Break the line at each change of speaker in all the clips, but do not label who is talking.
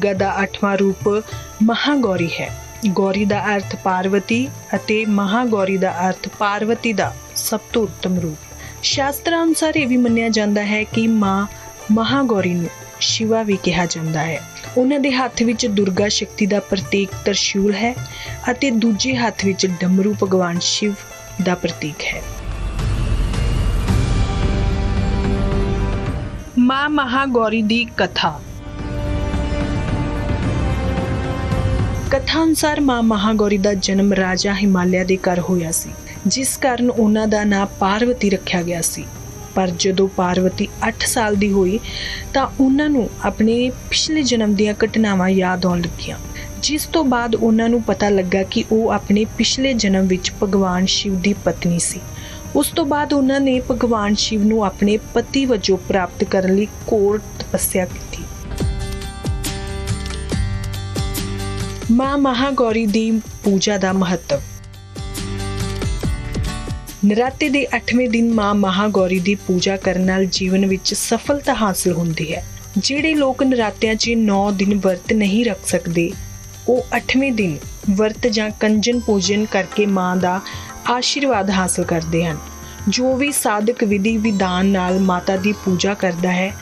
ਦੁਰਗਾ ਦਾ ਅੱਠਵਾਂ ਰੂਪ ਮਹਾਗੌਰੀ ਹੈ। ਗੌਰੀ ਦਾ ਅਰਥ ਪਾਰਵਤੀ ਅਤੇ ਮਹਾਗੌਰੀ ਦਾ ਅਰਥ ਪਾਰਵਤੀ ਦਾ ਸਭ ਤੋਂ ਉੱਤਮ ਰੂਪ। ਸ਼ਾਸਤਰਾਂ ਅਨੁਸਾਰ ਇਹ ਵੀ ਮੰਨਿਆ ਜਾਂਦਾ ਹੈ ਕਿ ਮਾਂ ਮਹਾਗੌਰੀ ਨੂੰ ਸ਼ਿਵਾ ਵੀ ਕਿਹਾ ਜਾਂਦਾ ਹੈ। ਉਹਨਾਂ ਦੇ ਹੱਥ ਵਿੱਚ ਦੁਰਗਾ ਸ਼ਕਤੀ ਦਾ ਪ੍ਰਤੀਕ ਤਰਸ਼ੂਲ ਹੈ ਅਤੇ ਦੂਜੇ ਹੱਥ ਵਿੱਚ ਡਮਰੂ ਭਗਵਾਨ ਸ਼ਿਵ ਦਾ ਪ੍ਰਤੀਕ ਹੈ। ਮਾਂ ਮਹਾਗੌਰੀ ਦੀ ਕਥਾ। ਕਥਾ ਅਨੁਸਾਰ ਮਾਂ ਮਹਾਗੌਰੀ ਦਾ ਜਨਮ ਰਾਜਾ ਹਿਮਾਲਿਆ ਦੇ ਘਰ ਹੋਇਆ ਸੀ, ਜਿਸ ਕਾਰਨ ਉਹਨਾਂ ਦਾ ਨਾਂ ਪਾਰਵਤੀ ਰੱਖਿਆ ਗਿਆ ਸੀ। ਪਰ ਜਦੋਂ ਪਾਰਵਤੀ 8 ਸਾਲ ਦੀ ਹੋਈ, ਤਾਂ ਉਹਨਾਂ ਨੂੰ ਆਪਣੇ ਪਿਛਲੇ ਜਨਮ ਦੀਆਂ ਘਟਨਾਵਾਂ ਯਾਦ ਆਉਣ ਲੱਗੀਆਂ, ਜਿਸ ਤੋਂ ਬਾਅਦ ਉਹਨਾਂ ਨੂੰ ਪਤਾ ਲੱਗਾ ਕਿ ਉਹ ਆਪਣੇ ਪਿਛਲੇ ਜਨਮ ਵਿੱਚ ਭਗਵਾਨ ਸ਼ਿਵ ਦੀ ਪਤਨੀ ਸੀ। ਉਸ ਤੋਂ ਬਾਅਦ ਉਹਨਾਂ ਨੇ ਭਗਵਾਨ ਸ਼ਿਵ ਨੂੰ ਆਪਣੇ ਪਤੀ ਵਜੋਂ ਪ੍ਰਾਪਤ ਕਰਨ ਲਈ ਘੋਰ ਤਪੱਸਿਆ ਕੀਤੀ। ਮਾਂ ਮਹਾਗੌਰੀ ਦੀ ਪੂਜਾ ਦਾ ਮਹੱਤਵ। ਨਰਾਤੇ ਦੇ 8ਵੇਂ ਦਿਨ ਮਾਂ ਮਹਾਗੌਰੀ ਦੀ ਪੂਜਾ ਕਰਨ ਨਾਲ ਜੀਵਨ ਵਿੱਚ ਸਫਲਤਾ ਹਾਸਲ ਹੁੰਦੀ ਹੈ। ਜਿਹੜੇ ਲੋਕ ਨਰਾਤਿਆਂ 'ਚ 9 ਦਿਨ ਵਰਤ ਨਹੀਂ ਰੱਖ ਸਕਦੇ, ਉਹ 8ਵੇਂ ਦਿਨ ਵਰਤ ਜਾਂ ਕੰਜਨ ਪੂਜਨ ਕਰਕੇ ਮਾਂ ਦਾ ਆਸ਼ੀਰਵਾਦ ਹਾਸਲ ਕਰਦੇ ਹਨ। ਜੋ ਵੀ ਸਾਧਕ ਵਿਧੀ ਵਿਧਾਨ ਨਾਲ ਮਾਤਾ ਦੀ ਪੂਜਾ ਕਰਦਾ ਹੈ,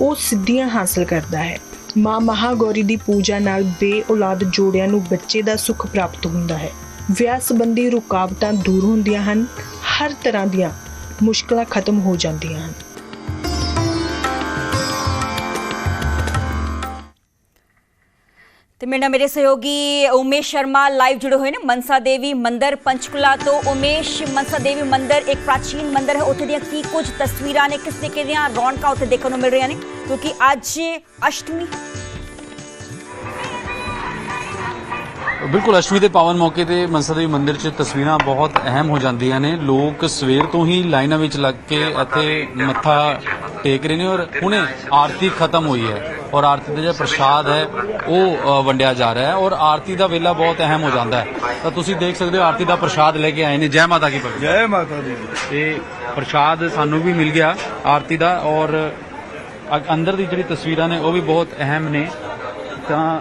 ਉਹ ਸਿੱਧੀਆਂ ਹਾਸਲ ਕਰਦਾ ਹੈ। ਮਾਂ ਮਹਾਗੌਰੀ ਦੀ ਪੂਜਾ ਨਾਲ ਬੇਔਲਾਦ ਜੋੜਿਆਂ ਨੂੰ ਬੱਚੇ ਦਾ ਸੁੱਖ ਪ੍ਰਾਪਤ ਹੁੰਦਾ ਹੈ। ਵਿਆਹ ਸੰਬੰਧੀ ਰੁਕਾਵਟਾਂ ਦੂਰ ਹੁੰਦੀਆਂ ਹਨ, ਹਰ ਤਰ੍ਹਾਂ ਦੀਆਂ ਮੁਸ਼ਕਲਾਂ ਖਤਮ ਹੋ ਜਾਂਦੀਆਂ ਹਨ।
ਤੇ ਮੇਰੇ ਨਾਲ ਮੇਰੇ ਸਹਿਯੋਗੀ ਉਮੇਸ਼ ਸ਼ਰਮਾ ਲਾਈਵ ਜੁੜੇ ਹੋਏ ਨੇ। ਮਨਸਾ ਦੇਵੀ ਮੰਦਿਰ, ਪੰਚਕੁਲਾ ਤੋਂ ਉਮੇਸ਼। ਮਨਸਾ ਦੇਵੀ ਮੰਦਿਰ ਇੱਕ ਪ੍ਰਾਚੀਨ ਮੰਦਿਰ ਹੈ। ਉੱਥੇ ਦੀਆਂ ਕੀ ਕੁਝ ਤਸਵੀਰਾਂ ਨੇ, ਕਿਸ ਤਰੀਕੇ ਦੀਆਂ ਰੌਣਕਾਂ ਉੱਥੇ ਦੇਖਣ ਨੂੰ ਮਿਲ ਰਹੀਆਂ ਨੇ? ਕਿਉਂਕਿ ਅੱਜ ਅਸ਼ਟਮੀ
ਬਿਲਕੁਲ ਅਸ਼ਟਮੀ ਦੇ ਪਾਵਨ ਮੌਕੇ ਤੇ ਮਨਸਾ ਦੇਵੀ ਮੰਦਿਰ 'ਚ ਤਸਵੀਰਾਂ ਬਹੁਤ ਅਹਿਮ ਹੋ ਜਾਂਦੀਆਂ ਨੇ। ਲੋਕ ਸਵੇਰ ਤੋਂ ਹੀ ਲਾਈਨਾਂ ਵਿੱਚ ਲੱਗ ਕੇ ਇੱਥੇ ਮੱਥਾ ਟੇਕ ਰਹੇ ਨੇ ਔਰ ਹੁਣੇ ਆਰਤੀ ਖਤਮ ਹੋਈ ਹੈ ਔਰ ਆਰਤੀ ਦਾ ਜਿਹੜਾ ਪ੍ਰਸ਼ਾਦ ਹੈ ਉਹ ਵੰਡਿਆ ਜਾ ਰਿਹਾ ਹੈ ਔਰ ਆਰਤੀ ਦਾ ਵੇਲਾ ਬਹੁਤ ਅਹਿਮ ਹੋ ਜਾਂਦਾ ਹੈ। ਤਾਂ ਤੁਸੀਂ ਦੇਖ ਸਕਦੇ ਹੋ ਆਰਤੀ ਦਾ ਪ੍ਰਸ਼ਾਦ ਲੈ ਕੇ ਆਏ ਨੇ। ਜੈ ਮਾਤਾ ਕੀ ਭਗਤ।
ਜੈ ਮਾਤਾ ਦੀ।
ਤੇ ਪ੍ਰਸ਼ਾਦ ਸਾਨੂੰ ਵੀ ਮਿਲ ਗਿਆ ਆਰਤੀ ਦਾ ਔਰ ਅੰਦਰ ਦੀ ਜਿਹੜੀ ਤਸਵੀਰਾਂ ਨੇ ਉਹ ਵੀ ਬਹੁਤ ਅਹਿਮ ਨੇ। ਤਾਂ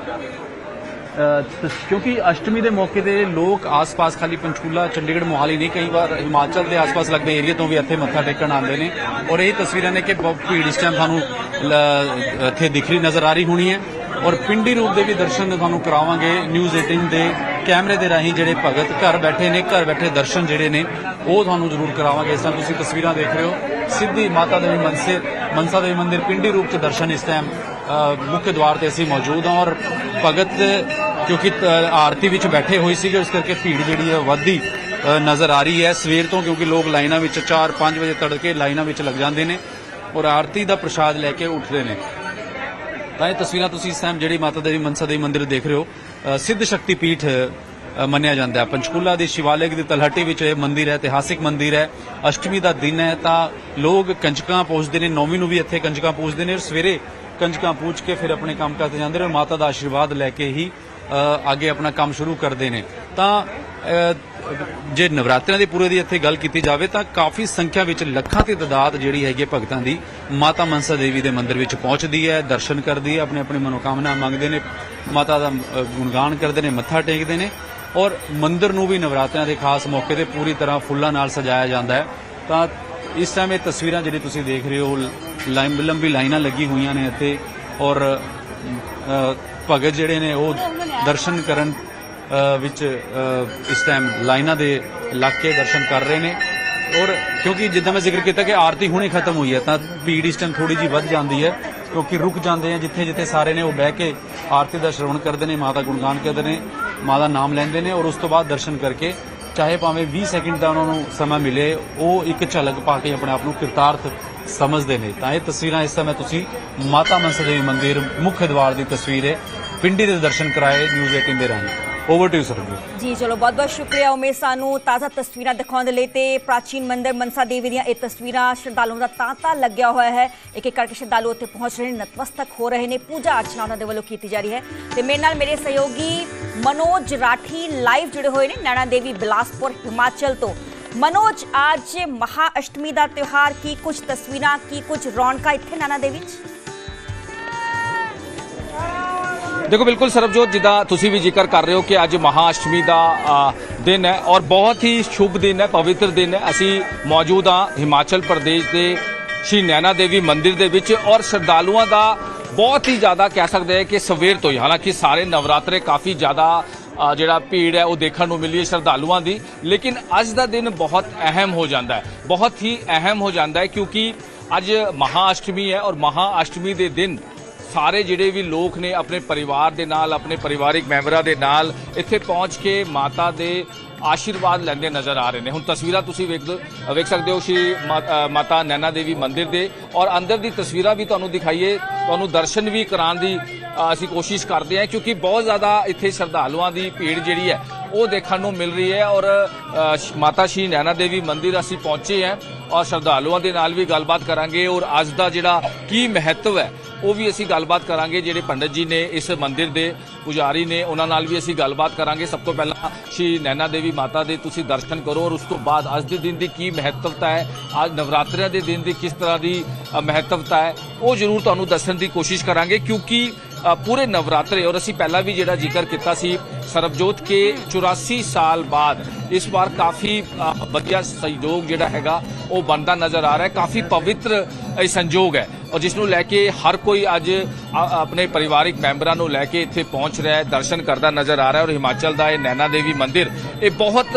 ਕਿਉਂਕਿ ਅਸ਼ਟਮੀ ਦੇ ਮੌਕੇ ਤੇ ਲੋਕ ਆਸ-ਪਾਸ ਖਾਲੀ ਪੰਚਕੂਲਾ ਚੰਡੀਗੜ੍ਹ, ਮੋਹਾਲੀ ਨਹੀਂ, ਕਈ ਵਾਰ ਹਿਮਾਚਲ ਦੇ ਆਸ-ਪਾਸ ਲੱਗਦੇ ਏਰੀਆ ਤੋਂ ਵੀ ਇੱਥੇ ਮੱਥਾ ਟੇਕਣ ਆਉਂਦੇ ਨੇ। ਔਰ ਇਹ ਤਸਵੀਰਾਂ ਨੇ ਕਿ ਬਹੁਤ ਭੀੜ ਇਸ ਟਾਈਮ ਤੁਹਾਨੂੰ ਇੱਥੇ ਦਿਖ ਰਹੀ, ਨਜ਼ਰ ਆ ਰਹੀ ਹੋਣੀ ਹੈ। ਔਰ ਪਿੰਡੀ ਰੂਪ ਦੇ ਵੀ ਦਰਸ਼ਨ ਤੁਹਾਨੂੰ ਕਰਾਵਾਂਗੇ ਨਿਊਜ਼ 18 ਦੇ ਕੈਮਰੇ ਦੇ ਰਾਹੀਂ ਜਿਹੜੇ ਭਗਤ ਘਰ ਬੈਠੇ ਨੇ, ਘਰ ਬੈਠੇ ਦਰਸ਼ਨ ਜਿਹੜੇ ਨੇ, ਉਹ ਤੁਹਾਨੂੰ ਜ਼ਰੂਰ ਕਰਾਵਾਂਗੇ। ਇਸ ਟਾਈਮ ਤੁਸੀਂ ਤਸਵੀਰਾਂ ਦੇਖ ਰਹੇ ਹੋ। ਸਿੱਧੀ ਮਾਤਾ ਦੇਵੀ ਮਨਸੇ ਮਨਸਾ ਦੇਵੀ ਮੰਦਿਰ ਪਿੰਡੀ ਰੂਪ ਚ ਦਰਸ਼ਨ ਇਸ ਟਾਈਮ ਮੁੱਖ ਦਵਾਰ ਤੇ ਅਸੀਂ ਮੌਜੂਦ ਹਾਂ। ਔਰ ਭਗਤ ਕਿਉਂਕਿ ਆਰਤੀ ਵਿੱਚ ਬੈਠੇ ਹੋਏ ਸੀਗੇ ਉਸ ਕਰਕੇ ਭੀੜ ਜਿਹੜੀ ਹੈ ਵੱਧਦੀ ਨਜ਼ਰ ਆ ਰਹੀ ਹੈ ਸਵੇਰ ਤੋਂ, ਕਿਉਂਕਿ ਲੋਕ ਲਾਈਨਾਂ ਵਿੱਚ 4-5 ਵਜੇ ਤੜਕੇ ਲਾਈਨਾਂ ਵਿੱਚ ਲੱਗ ਜਾਂਦੇ ਨੇ ਔਰ ਆਰਤੀ ਦਾ ਪ੍ਰਸ਼ਾਦ ਲੈ ਕੇ ਉੱਠਦੇ ਨੇ। ਤਾਂ ਇਹ ਤਸਵੀਰਾਂ ਤੁਸੀਂ ਇਸ ਟਾਈਮ ਜਿਹੜੀ ਮਾਤਾ ਦੇਵੀ ਮਨਸਾ ਦੇਵੀ ਮੰਦਿਰ ਦੇਖ ਰਹੇ ਹੋ ਸਿੱਧ ਸ਼ਕਤੀ ਪੀਠ ਮੰਨਿਆ ਜਾਂਦਾ ਹੈ। ਪੰਚਕੂਲਾ ਦੀ ਸ਼ਿਵਾਲਿਕ ਦੀ ਤਲਹਟੀ ਵਿੱਚ ਇਹ ਮੰਦਿਰ ਹੈ, ਇਤਿਹਾਸਿਕ ਮੰਦਿਰ ਹੈ। ਅਸ਼ਟਮੀ ਦਾ ਦਿਨ ਹੈ, ਤਾਂ ਲੋਕ ਕੰਜਕਾਂ ਪੂਜਦੇ ਨੇ, ਨੌਵੀਂ ਨੂੰ ਵੀ ਇੱਥੇ ਕੰਜਕਾਂ ਪੂਜਦੇ ਨੇ ਔਰ ਸਵੇਰੇ ਕੰਜਕਾਂ ਪੂਜ ਕੇ ਫਿਰ ਆਪਣੇ ਕੰਮ ਕਰਦੇ ਜਾਂਦੇ ਨੇ ਔਰ ਮਾਤਾ ਦਾ ਆਸ਼ੀਰਵਾਦ ਲੈ ਕੇ ਹੀ ਅੱਗੇ ਆਪਣਾ ਕੰਮ ਸ਼ੁਰੂ ਕਰਦੇ ਨੇ। ਤਾਂ ਜੇ ਨਵਰਾਤਰਿਆਂ ਦੇ ਪੂਰੇ ਦੀ ਇੱਥੇ ਗੱਲ ਕੀਤੀ ਜਾਵੇ, ਤਾਂ ਕਾਫੀ ਸੰਖਿਆ ਵਿੱਚ ਲੱਖਾਂ ਦੀ ਤਦਾਦ ਜਿਹੜੀ ਹੈਗੀ ਹੈ ਭਗਤਾਂ ਦੀ ਮਾਤਾ ਮਨਸਾ ਦੇਵੀ ਦੇ ਮੰਦਿਰ ਵਿੱਚ ਪਹੁੰਚਦੀ ਹੈ, ਦਰਸ਼ਨ ਕਰਦੀ ਹੈ, ਆਪਣੇ ਆਪਣੇ ਮਨੋਕਾਮਨਾ ਮੰਗਦੇ ਨੇ, ਮਾਤਾ ਦਾ ਗੁਣਗਾਨ ਕਰਦੇ ਨੇ, ਮੱਥਾ ਟੇਕਦੇ ਨੇ। ਔਰ ਮੰਦਿਰ ਨੂੰ ਵੀ ਨਵਰਾਤਰਿਆਂ ਦੇ ਖਾਸ ਮੌਕੇ ਤੇ ਪੂਰੀ ਤਰ੍ਹਾਂ ਫੁੱਲਾਂ ਨਾਲ ਸਜਾਇਆ ਜਾਂਦਾ ਹੈ। ਤਾਂ ਇਸ ਟਾਈਮ ਇਹ ਤਸਵੀਰਾਂ ਜਿਹੜੀ ਤੁਸੀਂ ਦੇਖ ਰਹੇ ਹੋ ਲਾਈਨ, ਲੰਬੀ ਲਾਈਨਾਂ ਲੱਗੀ ਹੋਈਆਂ ਨੇ ਇੱਥੇ। ਔਰ ਭਗਤ ਜਿਹੜੇ ਨੇ ਉਹ ਦਰਸ਼ਨ ਕਰਨ ਵਿੱਚ ਇਸ ਟਾਈਮ ਲਾਈਨਾਂ ਦੇ ਲੱਗ ਕੇ ਦਰਸ਼ਨ ਕਰ ਰਹੇ ਨੇ। ਔਰ ਕਿਉਂਕਿ ਜਿੱਦਾਂ ਮੈਂ ਜ਼ਿਕਰ ਕੀਤਾ ਕਿ ਆਰਤੀ ਹੁਣੇ ਖਤਮ ਹੋਈ ਹੈ, ਤਾਂ ਭੀੜ ਇਸ ਟਾਈਮ ਥੋੜੀ ਜੀ ਵੱਧ ਜਾਂਦੀ ਹੈ, ਕਿਉਂਕਿ ਰੁਕ ਜਾਂਦੇ ਆ ਜਿੱਥੇ ਜਿੱਥੇ ਸਾਰੇ ਨੇ ਉਹ ਬਹਿ ਕੇ ਆਰਤੀ ਦਾ ਸ਼ਰਵਣ ਕਰਦੇ ਨੇ, ਮਾਤਾ ਗੁਣਗਾਨ ਕਰਦੇ ਨੇ ਮਾਂ ਦਾ ਨਾਮ ਲੈਂਦੇ ਨੇ ਔਰ ਉਸ ਤੋਂ ਬਾਅਦ ਦਰਸ਼ਨ ਕਰਕੇ ਚਾਹੇ ਭਾਵੇਂ 20 ਸੈਕਿੰਡ ਦਾ ਉਹਨਾਂ ਨੂੰ ਸਮਾਂ ਮਿਲੇ, ਉਹ ਇੱਕ ਝਲਕ ਪਾ ਕੇ ਆਪਣੇ ਆਪ ਨੂੰ ਕਿਰਤਾਰਥ ਸਮਝਦੇ ਨੇ। ਤਾਂ ਇਹ ਤਸਵੀਰਾਂ ਇਸ ਸਮੇਂ ਤੁਸੀਂ ਮਾਤਾ ਮਨਸਾ ਦੇਵੀ ਮੰਦਿਰ ਮੁੱਖ ਦਵਾਰ ਦੀ ਤਸਵੀਰ ਹੈ। ਪਿੰਡੀ ਦੇ ਦਰਸ਼ਨ ਕਰਾਏ ਨਿਊਜ਼ 18 ਦੇ ਰਾਹੀਂ। Over to Sarabjit.
ਜੀ, ਚਲੋ ਬਹੁਤ ਬਹੁਤ ਸ਼ੁਕਰੀਆ ਉਮੇਸ਼ ਸਾਨੂੰ ਤਾਜ਼ਾ ਤਸਵੀਰਾਂ ਦਿਖਾਉਣ ਦੇ ਲਈ ਤੇ ਪ੍ਰਾਚੀਨ ਮੰਦਿਰ ਮਨਸਾ ਦੇਵੀ ਦੀਆਂ ਇਹ ਤਸਵੀਰਾਂ ਸ਼ਰਧਾਲੂਆਂ ਦਾ ਤਾਂਤਾ ਲੱਗਿਆ ਹੋਇਆ ਹੈ। ਇੱਕ ਇੱਕ ਕਰਕੇ ਸ਼ਰਧਾਲੂ ਉੱਥੇ ਪਹੁੰਚ ਰਹੇ ਨੇ, ਨਤਮਸਤਕ ਹੋ ਰਹੇ ਨੇ। ਪੂਜਾ ਅਰਚਨਾ ਉਹਨਾਂ ਦੇ ਵੱਲੋਂ ਕੀਤੀ ਜਾ ਰਹੀ ਹੈ। ਤੇ ਮੇਰੇ ਨਾਲ ਮੇਰੇ ਸਹਿਯੋਗੀ ਮਨੋਜ ਰਾਠੀ ਲਾਈਵ ਜੁੜੇ ਹੋਏ ਨੇ, ਨੈਣਾ ਦੇਵੀ ਬਿਲਾਸਪੁਰ, ਹਿਮਾਚਲ ਤੋਂ। ਮਨੋਜ, ਅੱਜ ਮਹਾ ਅਸ਼ਟਮੀ ਦਾ ਤਿਉਹਾਰ ਕੀ? ਕੁਝ ਤਸਵੀਰਾਂ ਕੀ? ਕੁਝ ਰੌਣਕਾਂ ਇੱਥੇ ਨੈਣਾ ਦੇਵੀ ਚ
ਦੇਖੋ, ਬਿਲਕੁਲ ਸਰਬਜੋਤ, ਜਿੱਦਾਂ ਤੁਸੀਂ ਵੀ ਜ਼ਿਕਰ ਕਰ ਰਹੇ ਹੋ ਕਿ ਅੱਜ ਮਹਾਅਸ਼ਟਮੀ ਦਾ ਦਿਨ ਹੈ ਔਰ ਬਹੁਤ ਹੀ ਸ਼ੁਭ ਦਿਨ ਹੈ, ਪਵਿੱਤਰ ਦਿਨ ਹੈ। ਅਸੀਂ ਮੌਜੂਦ ਹਾਂ ਹਿਮਾਚਲ ਪ੍ਰਦੇਸ਼ ਦੇ ਸ਼੍ਰੀ ਨੈਣਾ ਦੇਵੀ ਮੰਦਿਰ ਦੇ ਵਿੱਚ ਔਰ ਸ਼ਰਧਾਲੂਆਂ ਦਾ ਬਹੁਤ ਹੀ ਜ਼ਿਆਦਾ ਕਹਿ ਸਕਦੇ ਹਾਂ ਕਿ ਸਵੇਰ ਤੋਂ ਹੀ। ਹਾਲਾਂਕਿ ਸਾਰੇ ਨਵਰਾਤਰੇ ਕਾਫੀ ਜ਼ਿਆਦਾ ਜਿਹੜਾ ਭੀੜ ਹੈ, ਉਹ ਦੇਖਣ ਨੂੰ ਮਿਲੀ ਹੈ ਸ਼ਰਧਾਲੂਆਂ ਦੀ। ਲੇਕਿਨ ਅੱਜ ਦਾ ਦਿਨ ਬਹੁਤ ਅਹਿਮ ਹੋ ਜਾਂਦਾ ਹੈ। ਬਹੁਤ ਹੀ ਅਹਿਮ ਹੋ ਜਾਂਦਾ ਹੈ ਕਿਉਂਕਿ ਅੱਜ ਮਹਾਅਸ਼ਟਮੀ ਹੈ ਔਰ ਮਹਾਅਸ਼ਟਮੀ ਦੇ ਦਿਨ ਸਾਰੇ ਜਿਹੜੇ ਵੀ ਲੋਕ ਨੇ ਆਪਣੇ ਪਰਿਵਾਰ ਦੇ ਨਾਲ, ਆਪਣੇ ਪਰਿਵਾਰਿਕ ਮੈਂਬਰਾਂ ਦੇ ਨਾਲ ਇੱਥੇ ਪਹੁੰਚ ਕੇ ਮਾਤਾ ਦੇ ਆਸ਼ੀਰਵਾਦ ਲੈਂਦੇ ਨਜ਼ਰ ਆ ਰਹੇ ਨੇ। ਹੁਣ ਤਸਵੀਰਾਂ ਤੁਸੀਂ ਵੇਖ ਵੇਖ ਸਕਦੇ ਹੋ ਸ਼੍ਰੀ ਮਾ- ਮਾਤਾ ਨੈਣਾ ਦੇਵੀ ਮੰਦਿਰ ਦੇ। ਔਰ ਅੰਦਰ ਦੀ ਤਸਵੀਰਾਂ ਵੀ ਤੁਹਾਨੂੰ ਦਿਖਾਈਏ। ਤੁਹਾਨੂੰ ਦਰਸ਼ਨ ਵੀ ਕਰਾਉਣ ਦੀ ਅਸੀਂ ਕੋਸ਼ਿਸ਼ ਕਰਦੇ ਹਾਂ ਕਿਉਂਕਿ ਬਹੁਤ ਜ਼ਿਆਦਾ ਇੱਥੇ ਸ਼ਰਧਾਲੂਆਂ ਦੀ ਭੀੜ ਜਿਹੜੀ ਹੈ, ਉਹ ਦੇਖਣ ਨੂੰ ਮਿਲ ਰਹੀ ਹੈ ਔਰ ਮਾਤਾ ਸ਼੍ਰੀ ਨੈਣਾ ਦੇਵੀ ਮੰਦਿਰ ਅਸੀਂ ਪਹੁੰਚੇ ਹਾਂ ਔਰ ਸ਼ਰਧਾਲੂਆਂ ਦੇ ਨਾਲ ਵੀ ਗੱਲਬਾਤ ਕਰਾਂਗੇ ਔਰ ਅੱਜ ਦਾ ਜਿਹੜਾ ਕੀ ਮਹੱਤਵ ਹੈ ਉਹ ਵੀ ਅਸੀਂ ਗੱਲਬਾਤ ਕਰਾਂਗੇ, ਜਿਹੜੇ ਪੰਡਤ ਜੀ ਨੇ ਇਸ ਮੰਦਿਰ ਦੇ ਪੁਜਾਰੀ ਨੇ, ਉਹਨਾਂ ਨਾਲ ਵੀ ਅਸੀਂ ਗੱਲਬਾਤ ਕਰਾਂਗੇ। ਸਭ ਤੋਂ ਪਹਿਲਾਂ ਸ਼੍ਰੀ ਨੈਣਾ ਦੇਵੀ ਮਾਤਾ ਦੇ ਤੁਸੀਂ ਦਰਸ਼ਨ ਕਰੋ ਔਰ ਉਸ ਤੋਂ ਬਾਅਦ ਅੱਜ ਦੇ ਦਿਨ ਦੀ ਕੀ ਮਹੱਤਵਤਾ ਹੈ, ਅੱਜ ਨਵਰਾਤਰਿਆਂ ਦੇ ਦਿਨ ਦੀ ਕਿਸ ਤਰ੍ਹਾਂ ਦੀ ਮਹੱਤਵਤਾ ਹੈ, ਉਹ ਜ਼ਰੂਰ ਤੁਹਾਨੂੰ ਦੱਸਣ ਦੀ ਕੋਸ਼ਿਸ਼ ਕਰਾਂਗੇ ਕਿਉਂਕਿ ਪੂਰੇ ਨਵਰਾਤਰੇ ਔਰ ਅਸੀਂ ਪਹਿਲਾਂ ਵੀ ਜਿਹੜਾ ਜ਼ਿਕਰ ਕੀਤਾ ਸੀ ਸਰਬਜੋਤ ਕੇ 84 ਸਾਲ ਬਾਅਦ, ਇਸ ਵਾਰ ਕਾਫੀ ਵਧੀਆ ਸਹਿਯੋਗ ਜਿਹੜਾ ਹੈਗਾ ਉਹ ਬਣਦਾ ਨਜ਼ਰ ਆ ਰਿਹਾ ਹੈ ਕਾਫੀ ਪਵਿੱਤਰ ਇਹ ਸੰਜੋਗ ਹੈ। ਔਰ ਜਿਸ ਨੂੰ ਲੈ ਕੇ ਹਰ ਕੋਈ ਅੱਜ ਆਪਣੇ ਪਰਿਵਾਰਿਕ ਮੈਂਬਰਾਂ ਨੂੰ ਲੈ ਕੇ ਇੱਥੇ ਪਹੁੰਚ ਰਿਹਾ ਹੈ, ਦਰਸ਼ਨ ਕਰਦਾ ਨਜ਼ਰ ਆ ਰਿਹਾ ਔਰ ਹਿਮਾਚਲ ਦਾ ਇਹ ਨੈਣਾ ਦੇਵੀ ਮੰਦਿਰ, ਇਹ ਬਹੁਤ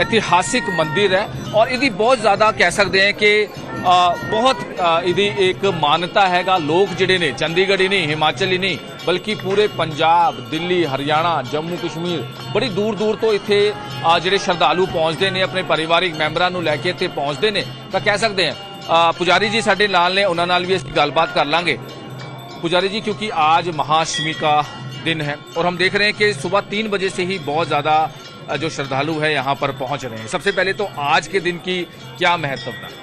ਇਤਿਹਾਸਿਕ ਮੰਦਿਰ ਹੈ ਔਰ ਇਹਦੀ ਬਹੁਤ ਜ਼ਿਆਦਾ ਕਹਿ ਸਕਦੇ ਹਾਂ ਕਿ ਬਹੁਤ ਇਹਦੀ ਇੱਕ ਮਾਨਤਾ ਹੈਗਾ। ਲੋਕ ਜਿਹੜੇ ਨੇ, ਚੰਡੀਗੜ੍ਹ ਹੀ ਨਹੀਂ, ਹਿਮਾਚਲ ਹੀ ਨਹੀਂ, ਬਲਕਿ ਪੂਰੇ ਪੰਜਾਬ, ਦਿੱਲੀ, ਹਰਿਆਣਾ, ਜੰਮੂ, ਕਸ਼ਮੀਰ, ਬੜੀ ਦੂਰ ਦੂਰ ਤੋਂ ਇੱਥੇ ਜਿਹੜੇ ਸ਼ਰਧਾਲੂ ਪਹੁੰਚਦੇ ਨੇ, ਆਪਣੇ ਪਰਿਵਾਰਿਕ ਮੈਂਬਰਾਂ ਨੂੰ ਲੈ ਕੇ ਇੱਥੇ ਪਹੁੰਚਦੇ ਨੇ। ਤਾਂ ਕਹਿ ਸਕਦੇ ਹਾਂ ਪੁਜਾਰੀ ਜੀ ਸਾਡੇ ਨਾਲ ਨੇ ਉਹਨਾਂ ਨਾਲ ਵੀ ਅਸੀਂ ਗੱਲਬਾਤ ਕਰ ਲਾਂਗੇ पुजारी जी क्योंकि आज महाअष्टमी का दिन है और हम देख रहे हैं कि सुबह तीन बजे से ही बहुत ज़्यादा अ, जो श्रद्धालु है यहाँ पर पहुँच रहे हैं सबसे पहले तो आज के दिन की क्या महत्वता है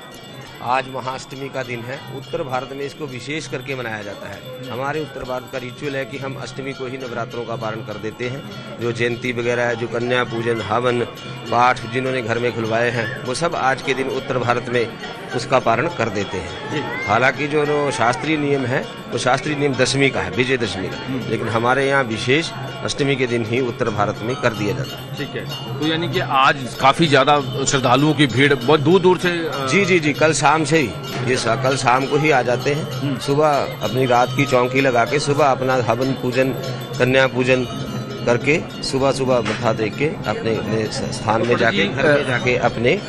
आज महाअष्टमी का दिन है। उत्तर भारत में इसको विशेष करके मनाया जाता है। हमारे उत्तर भारत का रिचुअल है कि हम अष्टमी को ही नवरात्रों का पालन कर देते हैं। जो जयंती वगैरह है जो कन्या पूजन हवन पाठ जिन्होंने घर में खुलवाए हैं वो सब आज के दिन उत्तर भारत में उसका पालन कर देते हैं। हालाँकि जो शास्त्रीय नियम है वो शास्त्रीय नियम दशमी का है विजयदशमी का। लेकिन हमारे यहाँ विशेष अष्टमी के दिन ही उत्तर भारत में कर दिया जाता है।
ठीक है। तो यानी कि आज काफ़ी ज़्यादा श्रद्धालुओं की भीड़ बहुत दूर दूर से
जी जी जी कल शाम से ही ये सा- कल शाम को ही आ जाते हैं सुबह अपनी रात की चौकी लगा के सुबह अपना हवन पूजन कन्या पूजन करके सुबह सुबह मत्था टेक के अपने अपने स्थान में जाके घर में जाके अपने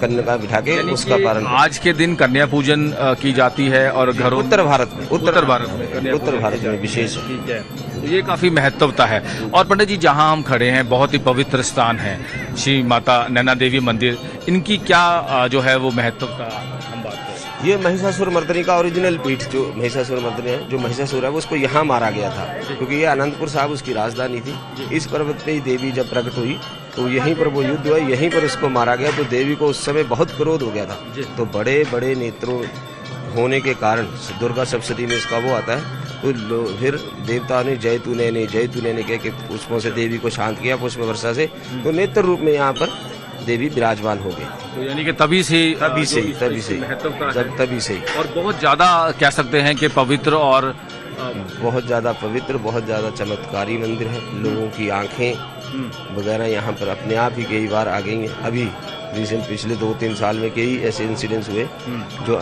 कन्या बिठा के उसका पालन
आज के दिन कन्या पूजन की जाती है और घरों
उत्तर भारत में
उत्तर भारत में
उत्तर भारत में विशेष।
तो ये काफ़ी महत्वता है। और पंडित जी जहाँ हम खड़े हैं बहुत ही पवित्र स्थान है श्री माता नैना देवी मंदिर। इनकी क्या जो है वो महत्वता हम बात
ये महिषासुर मर्दनी का ओरिजिनल पीठ जो महिषासुर मर्दनी है जो महिषासुर है वो उसको यहाँ मारा गया था क्योंकि ये अनंतपुर साहब उसकी राजधानी थी। इस पर्वत पे ही देवी जब प्रकट हुई तो यहीं पर वो युद्ध हुआ यहीं पर उसको मारा गया तो देवी को उस समय बहुत क्रोध हो गया था। तो बड़े बड़े नेत्रों होने के कारण दुर्गा सप्तशती में इसका वो आता है तो फिर देवता ने जय तू ने जय तू ने कह के पुष्पों से देवी को शांत किया पुष्प वर्षा से। तो नेत्र रूप में यहाँ पर देवी विराजमान हो गई
तो यानी कि तभी से
तभी से ही तभी से जब तभी से ही।
और बहुत ज़्यादा कह सकते हैं कि पवित्र और
बहुत ज़्यादा पवित्र बहुत ज़्यादा चमत्कारी मंदिर है। लोगों की आँखें वगैरह यहाँ पर अपने आप ही कई बार आ गई हैं। अभी रिसेंट पिछले दो तीन साल में कई ऐसे इंसिडेंट्स हुए हम्म। जो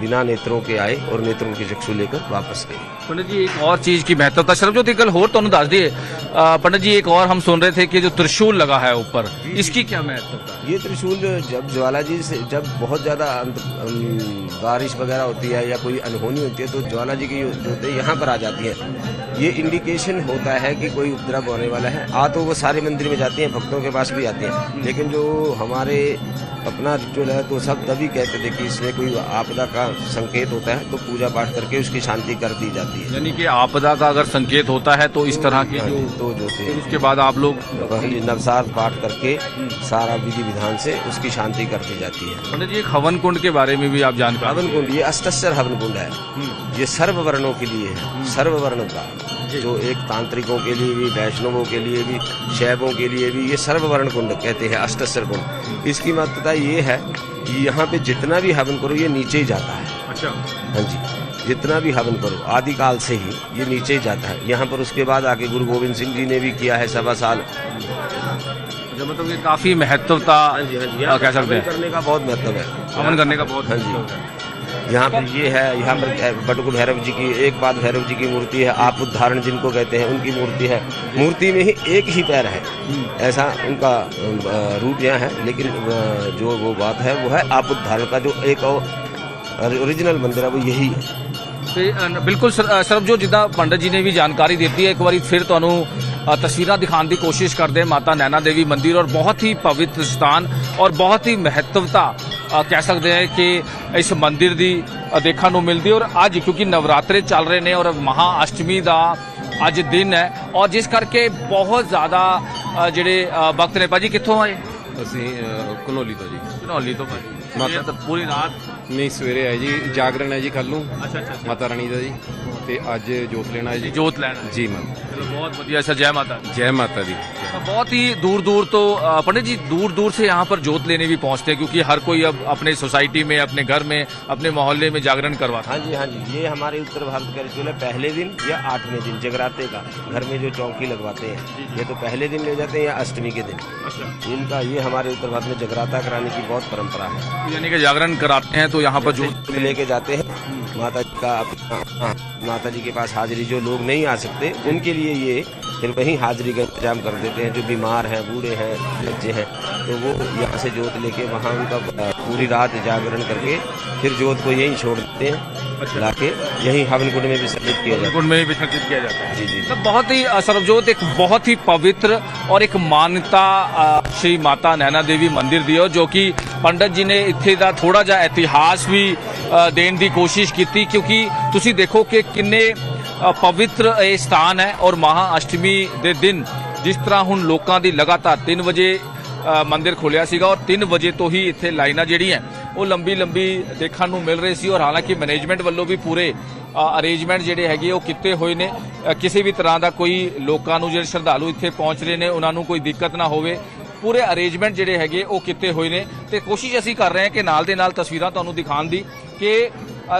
बिना नेत्रों के आए और नेत्रों की चक्षु लेकर वापस गए।
पंडित जी एक और चीज़ की महत्वता शर्मजोत कल होर तो दस दिए। पंडित जी एक और हम सुन रहे थे कि जो त्रिशूल लगा है ऊपर इसकी क्या महत्वता?
ये त्रिशूल जब ज्वाला जी से जब बहुत ज़्यादा बारिश वगैरह होती है या कोई अनहोनी होती है तो ज्वाला जी की जो यहाँ पर आ जाती है। ये इंडिकेशन होता है कि कोई उपद्रव होने वाला है आ तो वो सारे मंदिर में जाती हैं भक्तों के पास भी आती हैं लेकिन जो हमारे अपना रिचुअल है तो सब तभी कहते थे कि इसमें कोई आपदा का संकेत होता है तो पूजा पाठ करके उसकी शांति कर दी जाती है।
यानी कि आपदा का अगर संकेत होता है तो इस तरह के
हाँ
जो
तो जो थे।
उसके बाद आप लोग
पहले नवसार पाठ करके सारा विधि विधान से उसकी शांति कर दी जाती है।
पंडित जी हवन कुंड के बारे में भी आप जानकार
हवन कुंड ये अष्टस्तर हवन कुंड है ये सर्व वर्णों के लिए है सर्व वर्ण का। जो एक तांत्रिकों के लिए भी वैष्णवों के लिए भी शैवों के लिए भी ये सर्ववर्ण कुंड कहते हैं अष्टस्तर कुंड। इसकी महत्वता ये है कि यहाँ पे जितना भी हवन करो ये नीचे ही जाता है।
अच्छा।
हाँ जी। जितना भी हवन करो आदिकाल से ही ये नीचे ही जाता है। यहाँ पर उसके बाद आके गुरु गोविंद सिंह जी ने भी किया है सवा साल।
जो मतलब काफ़ी महत्वता
हाँ हाँ
कह सकते हैं।
करने का बहुत महत्व है।
हवन करने का बहुत
हाँ जी। यहाँ पर ये है यहाँ पर बटुक भैरव जी की एक बात भैरव जी की मूर्ति है आप उद्धारण जिनको कहते हैं उनकी मूर्ति है मूर्ति में ही एक ही पैर है ऐसा उनका अ, रूप यहाँ है लेकिन अ, जो वो बात है वो है आप उद्धारण का जो एक और ओरिजिनल मंदिर है वो यही है
ਤੇ ਅ, ਬਿਲਕੁਲ ਸਰ- ਅ, ਸਰਬਜੋਤ ਜਿੱਦਾਂ ਪੰਡਤ ਜੀ ਨੇ ਵੀ ਜਾਣਕਾਰੀ ਦਿੱਤੀ ਹੈ ਇੱਕ ਵਾਰੀ ਫਿਰ ਤੁਹਾਨੂੰ ਅ, ਤਸਵੀਰਾਂ ਦਿਖਾਉਣ ਦੀ ਕੋਸ਼ਿਸ਼ ਕਰਦੇ ਹਾਂ ਮਾਤਾ ਨੈਣਾ ਦੇਵੀ ਮੰਦਿਰ ਔਰ ਬਹੁਤ ਹੀ ਪਵਿੱਤਰ ਸਥਾਨ ਔਰ ਬਹੁਤ ਹੀ ਮਹੱਤਵਤਾ ਅ, ਕਹਿ ਸਕਦੇ ਹਾਂ ਕਿ ਇਸ ਮੰਦਿਰ ਦੀ ਦੇਖਣ ਨੂੰ ਮਿਲਦੀ ਔਰ ਅੱਜ ਕਿਉਂਕਿ ਨਵਰਾਤਰੇ ਚੱਲ ਰਹੇ ਨੇ ਔਰ ਮਹਾ ਅਸ਼ਟਮੀ ਦਾ ਅੱਜ ਦਿਨ ਹੈ ਔਰ ਜਿਸ ਕਰਕੇ ਬਹੁਤ ਜ਼ਿਆਦਾ ਜਿਹੜੇ ਭਗਤ ਨੇ ਭਾਜੀ ਕਿੱਥੋਂ ਆਏ?
ਅਸੀਂ ਘਨੌਲੀ ਤੋਂ ਜੀ।
ਧਨੌਲੀ ਤੋਂ ਭਾਜੀ।
ਮਾਤਾ-
ਤਾਂ ਪੂਰੀ ਰਾਤ?
ਨਹੀਂ ਸਵੇਰੇ ਆਏ ਜੀ ਜਾਗਰਣ ਹੈ ਜੀ ਕੱਲ ਨੂੰ।
ਅੱਛਾ ਅੱਛਾ
ਮਾਤਾ ਰਾਣੀ ਦਾ ਜੀ। ਤੇ ਅੱਜ ਜੋਤ ਲੈਣਾ ਹੈ ਜੀ।
ਜੋਤ ਲੈਣਾ
ਜੀ ਮਾਂ
ਚਲੋ बहुत बढ़िया। सर जय माता दी।
जय माता दी।
तो बहुत ही दूर दूर तो अ, पंडित जी दूर दूर से यहाँ पर जोत लेने भी पहुँचते हैं क्योंकि हर कोई अब अपने सोसाइटी में अपने घर में अपने मोहल्ले में जागरण करवाता
हाँ जी हाँ जी ये हमारे उत्तर भारत का रिचुअल है पहले दिन या आठवें दिन जगराते का घर में जो चौकी लगवाते हैं ये तो पहले दिन ले जाते हैं या अष्टमी के दिन? इनका ये हमारे उत्तर भारत में जगराता कराने की बहुत परंपरा है।
यानी कि जागरण कराते हैं तो यहाँ पर जोत
लेके जाते हैं माता जी का अपना माता जी के पास हाजिरी जो लोग नहीं आ सकते उनके लिए ये फिर वहीं हाजिरी का इंतजाम कर देते हैं जो बीमार हैं बूढ़े हैं बच्चे हैं तो वो यहाँ से जोत लेके वहाँ उनका अ, पूरी रात जागरण करके फिर जोत को यहीं छोड़ देते हैं लाके यहीं हवन कुंड में विसर्जित किया जाता
कुंड में ही विसर्जित किया जाता है
है जी जी
मतलब बहुत ही अ, सर्वजोत एक बहुत ही पवित्र और एक मान्यता अ, श्री माता नैना देवी ਮੰਦਿਰ ਦੀ ਹੈ ਜੋ ਕਿ ਪੰਡਤ ਜੀ ਨੇ ਇੱਥੇ ਦਾ ਥੋੜਾ ਜਿਹਾ ਇਤਿਹਾਸ ਵੀ ਅ, ਦੇਣ ਦੀ ਕੋਸ਼ਿਸ਼ ਕੀਤੀ ਕਿਉਂਕਿ ਤੁਸੀਂ ਦੇਖੋ ਕਿ ਕਿੰਨੇ ਅ, ਪਵਿੱਤਰ ਇਹ ਸਥਾਨ ਹੈ ਔਰ ਮਹਾ ਅਸ਼ਟਮੀ ਦੇ ਦਿਨ ਜਿਸ ਤਰ੍ਹਾਂ ਹੁਣ ਲੋਕਾਂ ਦੀ ਲਗਾਤਾਰ 3 ਵਜੇ ਅ, ਮੰਦਿਰ ਖੋਲਿਆ ਸੀਗਾ ਔਰ 3 ਵਜੇ ਤੋਂ ਹੀ ਇੱਥੇ ਲਾਈਨਾਂ ਜਿਹੜੀਆਂ ਉਹ ਲੰਬੀ ਲੰਬੀ ਦੇਖਣ ਨੂੰ ਮਿਲ ਰਹੀ ਸੀ ਔਰ ਹਾਲਾਂਕਿ ਮੈਨੇਜਮੈਂਟ ਵੱਲੋਂ ਵੀ ਪੂਰੇ ਅਰੇਂਜਮੈਂਟ ਜਿਹੜੇ ਹੈਗੇ ਉਹ ਕੀਤੇ ਹੋਏ ਨੇ ਕਿਸੇ ਵੀ ਤਰ੍ਹਾਂ ਦਾ ਕੋਈ ਲੋਕਾਂ ਨੂੰ ਜਿਹੜੇ ਸ਼ਰਧਾਲੂ ਇੱਥੇ ਪਹੁੰਚ ਰਹੇ ਨੇ ਉਹਨਾਂ ਨੂੰ ਕੋਈ ਦਿੱਕਤ ਨਾ ਹੋਵੇ ਪੂਰੇ ਅਰੇਂਜਮੈਂਟ ਜਿਹੜੇ ਹੈਗੇ ਉਹ ਕੀਤੇ ਹੋਏ ਨੇ ਤੇ ਕੋਸ਼ਿਸ਼ ਅਸੀਂ ਕਰ ਰਹੇ ਹਾਂ ਕਿ ਨਾਲ ਦੇ ਨਾਲ ਤਸਵੀਰਾਂ ਤੁਹਾਨੂੰ ਦਿਖਾਉਣ ਦੀ ਕਿ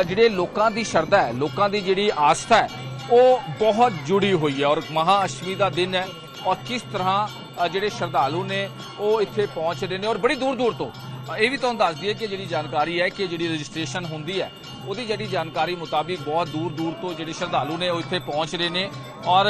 ਜਿਹੜੇ ਲੋਕਾਂ ਦੀ ਸ਼ਰਧਾ ਹੈ ਲੋਕਾਂ ਦੀ ਜਿਹੜੀ ਆਸਥਾ ਹੈ ਉਹ ਬਹੁਤ ਜੁੜੀ ਹੋਈ ਹੈ ਔਰ ਮਹਾ ਅਸ਼ਟਮੀ ਦਾ ਦਿਨ ਹੈ ਔਰ ਕਿਸ ਤਰ੍ਹਾਂ ਜਿਹੜੇ ਸ਼ਰਧਾਲੂ ਨੇ ਉਹ ਇੱਥੇ ਪਹੁੰਚ ਰਹੇ ਨੇ ਔਰ ਬੜੀ ਦੂਰ ਦੂਰ ਤੋਂ। ਇਹ ਵੀ ਤੁਹਾਨੂੰ ਦੱਸ ਦਈਏ ਕਿ ਜਿਹੜੀ ਜਾਣਕਾਰੀ ਹੈ ਕਿ ਜਿਹੜੀ ਰਜਿਸਟ੍ਰੇਸ਼ਨ ਹੁੰਦੀ ਹੈ, ਉਹਦੀ ਜਿਹੜੀ ਜਾਣਕਾਰੀ ਮੁਤਾਬਿਕ ਬਹੁਤ ਦੂਰ ਦੂਰ ਤੋਂ ਜਿਹੜੇ ਸ਼ਰਧਾਲੂ ਨੇ ਉਹ ਇੱਥੇ ਪਹੁੰਚ ਰਹੇ ਨੇ ਔਰ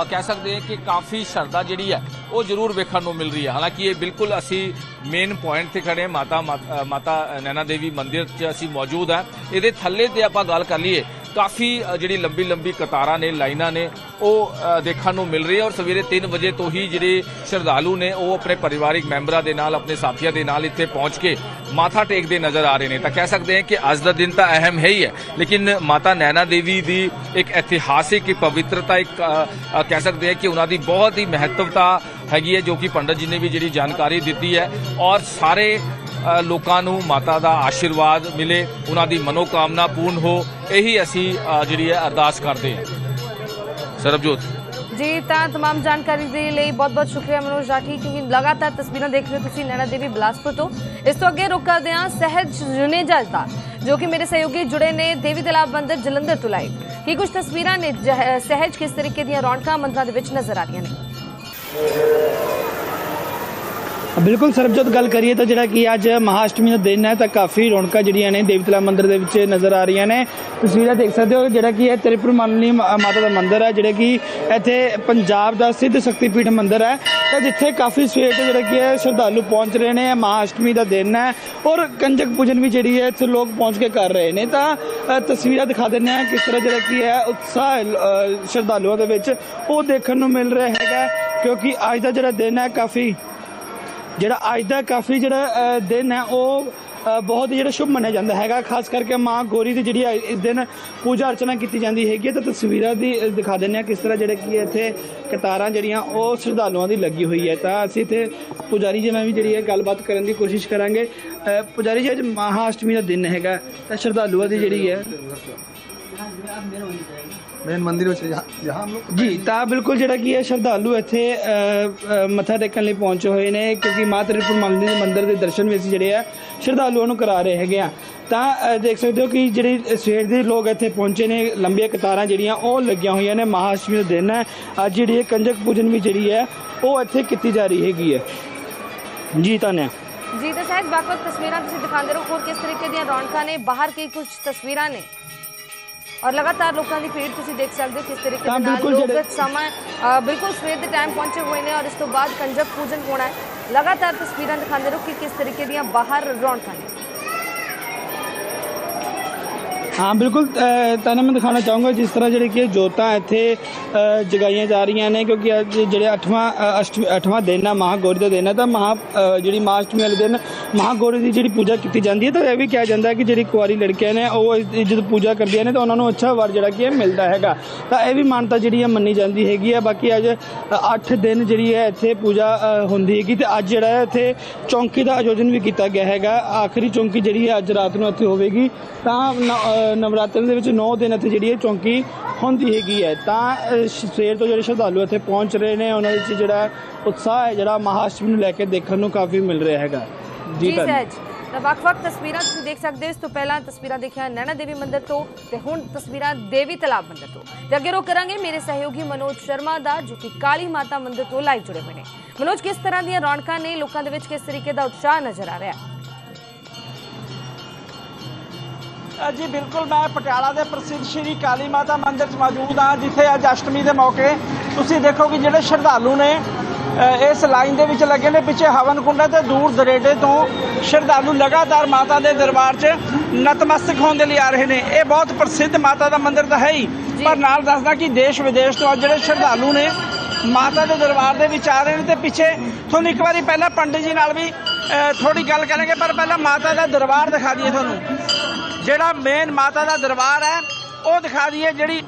ਕਹਿ ਸਕਦੇ ਹਾਂ ਕਿ ਕਾਫੀ ਸ਼ਰਧਾ ਜਿਹੜੀ ਹੈ ਉਹ ਜ਼ਰੂਰ ਵੇਖਣ ਨੂੰ ਮਿਲ ਰਹੀ ਹੈ। ਹਾਲਾਂਕਿ ਇਹ ਬਿਲਕੁਲ ਅਸੀਂ ਮੇਨ ਪੁਆਇੰਟ ਤੇ ਖੜੇ ਮਾਤਾ ਮਾਤਾ ਮਾਤਾ ਨੈਣਾ ਦੇਵੀ ਮੰਦਿਰ 'ਚ ਅਸੀਂ ਮੌਜੂਦ ਹਾਂ। ਇਹਦੇ ਥੱਲੇ ਤੇ ਆਪਾਂ ਗੱਲ ਕਰ ਲਈਏ ਕਾਫੀ ਜਿਹੜੀ ਲੰਬੀ ਲੰਬੀ ਕਤਾਰਾਂ ਨੇ, ਲਾਈਨਾਂ ਨੇ, ਉਹ ਦੇਖਣ ਨੂੰ ਮਿਲ ਰਹੀ ਹੈ ਔਰ ਸਵੇਰੇ 3 ਵਜੇ ਤੋਂ ਹੀ ਜਿਹੜੇ ਸ਼ਰਧਾਲੂ ਨੇ, ਉਹ ਆਪਣੇ ਪਰਿਵਾਰਿਕ ਮੈਂਬਰਾਂ ਦੇ ਨਾਲ, ਆਪਣੇ ਸਾਥੀਆਂ ਦੇ ਨਾਲ ਇੱਥੇ ਪਹੁੰਚ ਕੇ ਮਾਥਾ ਟੇਕਦੇ ਨਜ਼ਰ ਆ ਰਹੇ ਨੇ। ਤਾਂ ਕਹਿ ਸਕਦੇ ਹਾਂ ਕਿ ਅੱਜ ਦਾ ਦਿਨ ਤਾਂ ਅਹਿਮ ਹੈ ਹੀ ਹੈ, ਲੇਕਿਨ ਮਾਤਾ ਨੈਣਾ ਦੇਵੀ ਦੀ ਇੱਕ ਇਤਿਹਾਸਿਕ ਪਵਿੱਤਰਤਾ, ਇੱਕ ਕਹਿ ਸਕਦੇ ਹਾਂ ਕਿ ਉਹਨਾਂ ਦੀ ਬਹੁਤ ਹੀ ਮਹੱਤਵਤਾ ਹੈਗੀ ਹੈ, ਜੋ ਕਿ ਪੰਡਤ ਜੀ ਨੇ ਵੀ ਜਿਹੜੀ ਜਾਣਕਾਰੀ ਦਿੱਤੀ ਹੈ। ਔਰ ਸਾਰੇ ਲੋਕਾਂ ਨੂੰ ਮਾਤਾ ਦਾ ਆਸ਼ੀਰਵਾਦ ਮਿਲੇ ਉਹਨਾਂ ਦੀ ਮਨੋਕਾਮਨਾ ਪੂਰਨ ਹੋ ਇਹੀ ਅਸੀਂ ਅ, ਜਿਹੜੀ ਹੈ ਅਰਦਾਸ ਕਰਦੇ ਹਾਂ ਸਰਬਜੋਤ
ਜੀ ਤਾਂ तमाम ਜਾਣਕਾਰੀ ਦੇ ਲਈ ਬਹੁਤ-ਬਹੁਤ ਸ਼ੁਕਰੀਆ ਮਨੋਜ ਰਾਠੀ ਕਿਉਂਕਿ ਲਗਾਤਾਰ ਤਸਵੀਰਾਂ ਦੇਖ ਰਹੇ ਹੋ ਤੁਸੀਂ ਨੈਣਾ ਦੇਵੀ ਬਿਲਾਸਪੁਰ ਤੋਂ ਇਸ ਤੋਂ ਅੱਗੇ ਰੁਕ ਕਰਦੇ ਹਾਂ ਸਹਿਜ ਜੁਨੇਜਾ ਦਾ ਜੋ ਕਿ ਮੇਰੇ ਸਹਿਯੋਗੀ ਜੁੜੇ ਨੇ ਦੇਵੀ ਤਲਾਬ ਮੰਦਿਰ ਜਲੰਧਰ ਤੋਂ ਲਾਈਵ ਕੀ ਕੁਝ ਤਸਵੀਰਾਂ ਨੇ ਜਹ- ਸਹਿਜ ਕਿਸ ਤਰੀਕੇ ਦੀਆਂ ਰੌਣਕਾਂ ਮੰਦਰਾਂ ਦੇ ਵਿੱਚ ਨਜ਼ਰ ਆ ਰਹੀਆਂ ਨੇ
ਬਿਲਕੁਲ ਸਰਬਜੋਤ, ਗੱਲ ਕਰੀਏ ਤਾਂ ਜਿਹੜਾ ਕਿ ਅੱਜ ਮਹਾਅਸ਼ਟਮੀ ਦਾ ਦਿਨ ਹੈ ਤਾਂ ਕਾਫੀ ਰੌਣਕਾਂ ਜਿਹੜੀਆਂ ਨੇ ਦੇਵਤਲਾ ਮੰਦਿਰ ਦੇ ਵਿੱਚ ਨਜ਼ਰ ਆ ਰਹੀਆਂ ਨੇ। ਤਸਵੀਰਾਂ ਦੇਖ ਸਕਦੇ ਹੋ ਜਿਹੜਾ ਕਿ ਇਹ ਤ੍ਰਿਪੁਰ ਮਾਨਨੀ ਮਾਤਾ ਦਾ ਮੰਦਿਰ ਹੈ, ਜਿਹੜਾ ਕਿ ਇੱਥੇ ਪੰਜਾਬ ਦਾ ਸਿੱਧ ਸ਼ਕਤੀਪੀਠ ਮੰਦਿਰ ਹੈ। ਤਾਂ ਜਿੱਥੇ ਕਾਫੀ ਸਵੇਰ ਤੋਂ ਜਿਹੜਾ ਕਿ ਹੈ ਸ਼ਰਧਾਲੂ ਪਹੁੰਚ ਰਹੇ ਨੇ ਮਹਾਅਸ਼ਟਮੀ ਦਾ ਦਿਨ ਹੈ ਔਰ ਕੰਜਕ ਪੂਜਨ ਵੀ ਜਿਹੜੀ ਹੈ ਇੱਥੇ ਲੋਕ ਪਹੁੰਚ ਕੇ ਕਰ ਰਹੇ ਨੇ। ਤਾਂ ਤਸਵੀਰਾਂ ਦਿਖਾ ਦਿੰਦੇ ਆ ਕਿਸ ਤਰ੍ਹਾਂ ਜਿਹੜਾ ਕਿ ਹੈ ਉਤਸ਼ਾਹ ਸ਼ਰਧਾਲੂਆਂ ਦੇ ਵਿੱਚ ਉਹ ਦੇਖਣ ਨੂੰ ਮਿਲ ਰਿਹਾ ਹੈਗਾ, ਕਿਉਂਕਿ ਅੱਜ ਦਾ ਜਿਹੜਾ ਦਿਨ ਹੈ ਕਾਫੀ ਜਿਹੜਾ ਅੱਜ ਦਾ ਕਾਫੀ ਜਿਹੜਾ ਦਿਨ ਹੈ, ਉਹ ਬਹੁਤ ਹੀ ਜਿਹੜਾ ਸ਼ੁਭ ਮੰਨਿਆ ਜਾਂਦਾ ਹੈਗਾ। ਖਾਸ ਕਰਕੇ ਮਾਂ ਗੋਰੀ ਦੀ ਜਿਹੜੀ ਇਸ ਦਿਨ ਪੂਜਾ ਅਰਚਨਾ ਕੀਤੀ ਜਾਂਦੀ ਹੈਗੀ ਹੈ। ਤਾਂ ਤਸਵੀਰਾਂ ਦੀ ਦਿਖਾ ਦਿੰਦੇ ਆ ਕਿਸ ਤਰ੍ਹਾਂ ਜਿਹੜੇ ਕੀ ਇੱਥੇ ਕਤਾਰਾਂ ਜਿਹੜੀਆਂ, ਉਹ ਸ਼ਰਧਾਲੂਆਂ ਦੀ ਲੱਗੀ ਹੋਈ ਹੈ। ਤਾਂ ਅਸੀਂ ਇੱਥੇ ਪੁਜਾਰੀ ਜੀ ਨਾਲ ਵੀ ਜਿਹੜੀ ਹੈ ਗੱਲਬਾਤ ਕਰਨ ਦੀ ਕੋਸ਼ਿਸ਼ ਕਰਾਂਗੇ। ਪੁਜਾਰੀ ਜੀ, ਅੱਜ ਮਹਾਅਸ਼ਟਮੀ ਦਾ ਦਿਨ ਹੈਗਾ। ਤਾਂ ਸ਼ਰਧਾਲੂਆਂ ਦੀ ਜਿਹੜੀ ਹੈ
ਮੇਨ ਮੰਦਿਰ ਵਿੱਚ ਜਹਾਂ ਹਮ ਲੋਕ
ਜੀ ਤਾਂ ਬਿਲਕੁਲ ਜਿਹੜਾ ਕੀ ਹੈ ਸ਼ਰਧਾਲੂ ਇੱਥੇ ਮੱਥਾ ਟੇਕਣ ਲਈ ਪਹੁੰਚੇ ਹੋਏ ਨੇ ਕਿਉਂਕਿ ਮਾਂ ਤ੍ਰਿਪੁਰ ਮੰਦਿਰ ਦੇ ਮੰਦਿਰ ਦੇ ਦਰਸ਼ਨ ਵੀ ਜਿਹੜੇ ਆ ਸ਼ਰਧਾਲੂਆਂ ਨੂੰ ਕਰਾ ਰਹੇ ਹੈਗੇ ਆ। ਤਾਂ ਦੇਖ ਸਕਦੇ ਹੋ ਕਿ ਜਿਹੜੇ ਸਵੇਰ ਦੇ ਲੋਕ ਇੱਥੇ ਪਹੁੰਚੇ ਨੇ ਲੰਬੀਆਂ ਕਤਾਰਾਂ ਜਿਹੜੀਆਂ ਉਹ ਲੱਗੀਆਂ ਹੋਈਆਂ ਨੇ ਮਹਾਸ਼ਟਮੀ ਦਾ ਦਿਨ ਹੈ। ਅੱਜ ਜਿਹੜੀ ਇਹ ਕੰਜਕ ਪੂਜਨ ਵੀ ਜਿਹੜੀ ਹੈ ਉਹ ਇੱਥੇ ਕੀਤੀ ਜਾ ਰਹੀ ਹੈਗੀ ਹੈ। ਜੀ ਧੰਨਵਾਦ।
ਜੀ ਤਾਂ ਸਾਹਿਬ ਵਕਤ ਤਸਵੀਰਾਂ ਤੁਸੀਂ ਦਿਖਾਉਂਦੇ ਰਹੋ ਹੋਰ ਕਿਸ ਤਰੀਕੇ ਦੀਆਂ ਰੌਣਕਾਂ ਨੇ ਬਾਹਰ ਕੀ ਕੁਝ ਤਸਵੀਰਾਂ ਨੇ? ਔਰ ਲਗਾਤਾਰ ਲੋਕਾਂ ਦੀ ਭੀੜ ਤੁਸੀਂ ਦੇਖ ਸਕਦੇ ਹੋ ਕਿਸ ਤਰੀਕੇ ਦੇ ਨਾਲ ਲੋਕ ਸਮਾਂ ਬਿਲਕੁਲ ਸਵੇਰ ਦੇ ਟਾਈਮ ਪਹੁੰਚੇ ਹੋਏ ਨੇ ਔਰ ਇਸ ਤੋਂ ਬਾਅਦ ਕੰਜਕ ਪੂਜਨ ਹੋਣਾ ਹੈ ਲਗਾਤਾਰ ਤਸਵੀਰਾਂ ਦਿਖਾਉਂਦੇ ਰਹੋ ਕਿ ਕਿਸ ਤਰੀਕੇ ਦੀਆਂ ਬਾਹਰ ਰੌਣਕਾਂ ਨੇ
ਹਾਂ, ਬਿਲਕੁਲ ਤੁਹਾਨੂੰ ਮੈਂ ਦਿਖਾਉਣਾ ਚਾਹੂੰਗਾ ਜਿਸ ਤਰ੍ਹਾਂ ਜਿਹੜੇ ਕਿ ਜੋਤਾਂ ਇੱਥੇ ਜਗਾਈਆਂ ਜਾ ਰਹੀਆਂ ਨੇ, ਕਿਉਂਕਿ ਅੱਜ ਜਿਹੜੇ 8ਵਾਂ ਅਸ਼ਟਮੀ 8ਵਾਂ ਦਿਨ ਆ, ਮਹਾਗੌਰੀ ਦਾ ਦਿਨ ਆ, ਤਾਂ ਮਹਾ ਜਿਹੜੀ ਮਹਾਸ਼ਟਮੀ ਵਾਲੇ ਦਿਨ, ਮਹਾਗੌਰੀ ਦੀ ਜਿਹੜੀ ਪੂਜਾ ਕੀਤੀ ਜਾਂਦੀ ਹੈ, ਤਾਂ ਇਹ ਵੀ ਕਿਹਾ ਜਾਂਦਾ ਹੈ ਕਿ ਜਿਹੜੀ ਕੁਆਰੀ ਲੜਕੀਆਂ ਨੇ, ਉਹ ਜਦੋਂ ਪੂਜਾ ਕਰਦੀਆਂ ਨੇ, ਤਾਂ ਉਹਨਾਂ ਨੂੰ ਅੱਛਾ ਵਰ ਜਿਹੜਾ ਕਿ ਮਿਲਦਾ ਹੈਗਾ। ਤਾਂ ਇਹ ਵੀ ਮਾਨਤਾ ਜਿਹੜੀ ਹੈ ਮੰਨੀ ਜਾਂਦੀ ਹੈਗੀ ਹੈ ਬਾਕੀ ਅੱਜ 8 ਦਿਨ ਜਿਹੜੀ ਹੈ ਇੱਥੇ ਪੂਜਾ ਹੁੰਦੀ ਹੈਗੀ, ਤੇ ਅੱਜ ਜਿਹੜਾ ਹੈ ਇੱਥੇ ਚੌਂਕੀ ਦਾ ਆਯੋਜਨ ਵੀ ਕੀਤਾ ਗਿਆ ਹੈਗਾ। ਆਖਰੀ ਚੌਂਕੀ ਜਿਹੜੀ ਹੈ ਅੱਜ ਰਾਤ ਨੂੰ ਇੱਥੇ ਹੋਵੇਗੀ, ਤਾਂ ਨ- ਅ, ਨਵਰਾਤਰੇ ਦੇ ਵਿੱਚ 9 ਦਿਨ ਇੱਥੇ ਜਿਹੜੀ ਹੈ ਚੌਂਕੀ ਹੁੰਦੀ ਹੈਗੀ ਹੈ। ਤਾਂ ਸਵੇਰ ਤੋਂ ਜਿਹੜੇ ਸ਼ਰਧਾਲੂ ਇੱਥੇ ਪਹੁੰਚ ਰਹੇ ਨੇ ਉਹਨਾਂ ਵਿੱਚ ਜਿਹੜਾ ਉਤਸ਼ਾਹ ਹੈ ਜਿਹੜਾ ਮਹਾਸ਼ਟਮੀ ਨੂੰ ਲੈ ਕੇ ਦੇਖਣ ਨੂੰ ਕਾਫੀ ਮਿਲ ਰਿਹਾ ਹੈਗਾ।
ਜੀ ਸਹਿਜ। ਤਾਂ ਵੱਖ-ਵੱਖ ਤਸਵੀਰਾਂ ਤੁਸੀਂ ਦੇਖ ਸਕਦੇ ਹੋ। ਇਸ ਤੋਂ ਪਹਿਲਾਂ ਤਸਵੀਰਾਂ ਦੇਖਿਆ ਨੈਣਾ ਦੇਵੀ ਮੰਦਿਰ ਤੋਂ ਤੇ ਹੁਣ ਤਸਵੀਰਾਂ ਦੇਵੀ ਤਲਾਬ ਮੰਦਿਰ ਤੋਂ। ਤੇ ਅੱਗੇ ਰੋ ਕਰਾਂਗੇ ਮੇਰੇ ਸਹਿਯੋਗੀ ਮਨੋਜ ਸ਼ਰਮਾ ਦਾ ਜੋ ਕਿ ਕਾਲੀ ਮਾਤਾ ਮੰਦਿਰ ਤੋਂ ਲਾਈਵ ਜੁੜੇ ਹੋਏ ਨੇ। ਮਨੋਜ ਕਿਸ ਤਰ੍ਹਾਂ ਦੀਆਂ ਰੌਣਕਾਂ ਨੇ? ਲੋਕਾਂ ਦੇ ਵਿੱਚ ਕਿਸ ਤਰੀਕੇ ਦਾ ਉਤਸ਼ਾਹ ਨਜ਼ਰ ਆ ਰਿਹਾ? ਹੈ
ਜੀ ਬਿਲਕੁਲ ਮੈਂ ਪਟਿਆਲਾ ਦੇ ਪ੍ਰਸਿੱਧ ਸ਼੍ਰੀ ਕਾਲੀ ਮਾਤਾ ਮੰਦਿਰ 'ਚ ਮੌਜੂਦ ਹਾਂ ਜਿੱਥੇ ਅੱਜ ਅਸ਼ਟਮੀ ਦੇ ਮੌਕੇ ਤੁਸੀਂ ਦੇਖੋ ਕਿ ਜਿਹੜੇ ਸ਼ਰਧਾਲੂ ਨੇ ਇਸ ਲਾਈਨ ਦੇ ਵਿੱਚ ਲੱਗੇ ਨੇ ਪਿੱਛੇ ਹਵਨ ਕੁੰਡਾ ਤੇ ਦੂਰ ਦਰੇਡੇ ਤੋਂ ਸ਼ਰਧਾਲੂ ਲਗਾਤਾਰ ਮਾਤਾ ਦੇ ਦਰਬਾਰ 'ਚ ਨਤਮਸਤਕ ਹੋਣ ਦੇ ਲਈ ਆ ਰਹੇ ਨੇ। ਇਹ ਬਹੁਤ ਪ੍ਰਸਿੱਧ ਮਾਤਾ ਦਾ ਮੰਦਿਰ ਤਾਂ ਹੈ ਹੀ ਪਰ ਨਾਲ ਦੱਸਦਾ ਕਿ ਦੇਸ਼ ਵਿਦੇਸ਼ ਤੋਂ ਅੱਜ ਜਿਹੜੇ ਸ਼ਰਧਾਲੂ ਨੇ ਮਾਤਾ ਦੇ ਦਰਬਾਰ ਦੇ ਵਿੱਚ ਆ ਰਹੇ ਨੇ ਤੇ ਪਿੱਛੇ ਤੁਹਾਨੂੰ ਇੱਕ ਵਾਰੀ ਪਹਿਲਾਂ ਪੰਡਿਤ ਜੀ ਨਾਲ ਵੀ ਥੋੜੀ ਗੱਲ ਕਰਾਂਗੇ ਪਰ ਪਹਿਲਾਂ ਮਾਤਾ ਦਾ ਦਰਬਾਰ ਦਿਖਾ ਦਈਏ ਤੁਹਾਨੂੰ। ਜਿਹੜਾ ਮੇਨ ਮਾਤਾ ਦਾ ਦਰਬਾਰ ਹੈ ਉਹ ਦਿਖਾ ਦਈਏ ਜਿਹੜੀ